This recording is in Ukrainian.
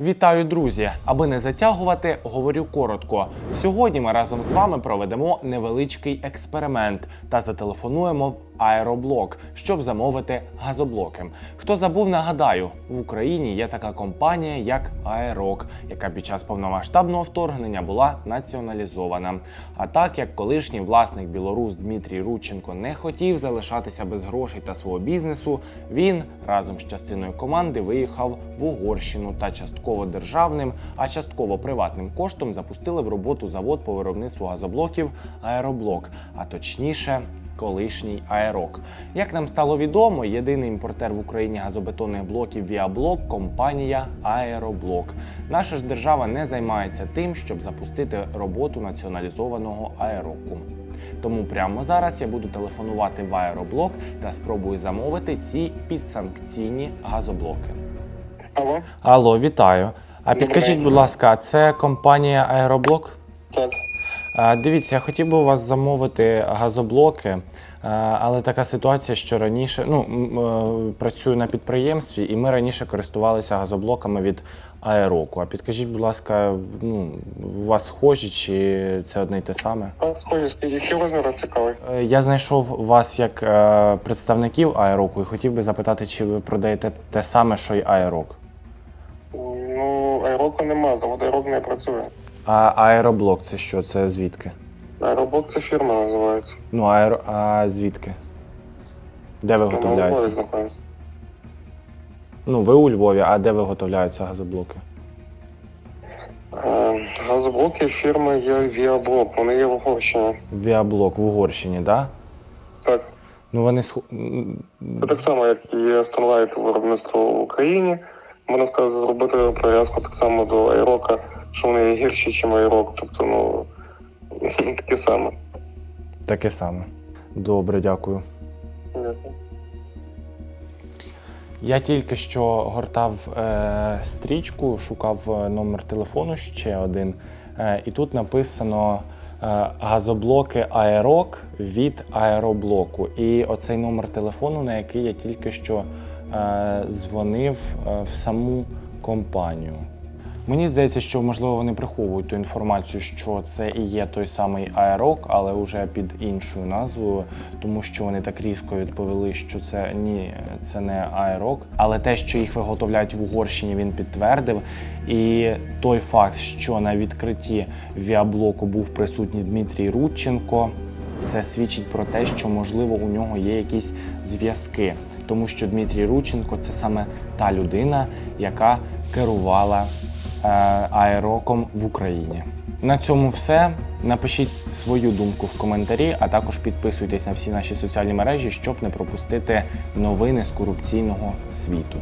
Вітаю, друзі! Аби не затягувати, говорю коротко. Сьогодні ми разом з вами проведемо невеличкий експеримент та зателефонуємо в аероблок, щоб замовити газоблоки. Хто забув, нагадаю, в Україні є така компанія, як Аерок, яка під час повномасштабного вторгнення була націоналізована. А так як колишній власник білорус Дмитрій Рудченко не хотів залишатися без грошей та свого бізнесу, він разом з частиною команди виїхав в Угорщину та частково державним, а частково приватним коштом запустили в роботу завод по виробництву газоблоків Аероблок, а точніше. Колишній аерок. Як нам стало відомо, єдиний імпортер в Україні газобетонних блоків Віаблок компанія Аероблок. Наша ж держава не займається тим, щоб запустити роботу націоналізованого аероку. Тому прямо зараз я буду телефонувати в аероблок та спробую замовити ці підсанкційні газоблоки. Алло, Алло, вітаю. А підкажіть, будь ласка, це компанія Аероблок? так. Дивіться, я хотів би у вас замовити газоблоки, але така ситуація, що раніше ну, е, працюю на підприємстві, і ми раніше користувалися газоблоками від Аероку. А підкажіть, будь ласка, ну, у вас схожі чи це одне й те саме? Схожі, які розміри цікаві? Е, Я знайшов вас як е, представників Аероку і хотів би запитати, чи ви продаєте те саме, що й Аерок. Ну, аероку нема, завод аерок не працює. А аероблок це що? Це звідки? Аеробок це фірма називається. Ну, аеро... а звідки? Де виготовляється? знаходимося. Ну, ви у Львові, а де виготовляються газоблоки? Е, Газоблоки фірми є Віаблок, вони є в Угорщині. Віаблок в Угорщині, да? Так. Ну вони сху... м, Це так само, як і Stanlight виробництво в Україні. Можна сказати, зробити прив'язку так само до аерока, що вони гірші, ніж аерок. Тобто, ну, таке саме. таке саме. Добре, дякую. Дякую. Я тільки що гортав е, стрічку, шукав е, номер телефону ще один, е, і тут написано е, газоблоки Аерок від аероблоку. І оцей номер телефону, на який я тільки що е, дзвонив е, в саму компанію. Мені здається, що можливо вони приховують ту інформацію, що це і є той самий аерок, але вже під іншою назвою, тому що вони так різко відповіли, що це ні, це не аерок. Але те, що їх виготовляють в Угорщині, він підтвердив. І той факт, що на відкритті віаблоку був присутній Дмитрій Рудченко, це свідчить про те, що можливо у нього є якісь зв'язки, тому що Дмитрій Рученко це саме та людина, яка керувала е, аероком в Україні. На цьому все. Напишіть свою думку в коментарі, а також підписуйтесь на всі наші соціальні мережі, щоб не пропустити новини з корупційного світу.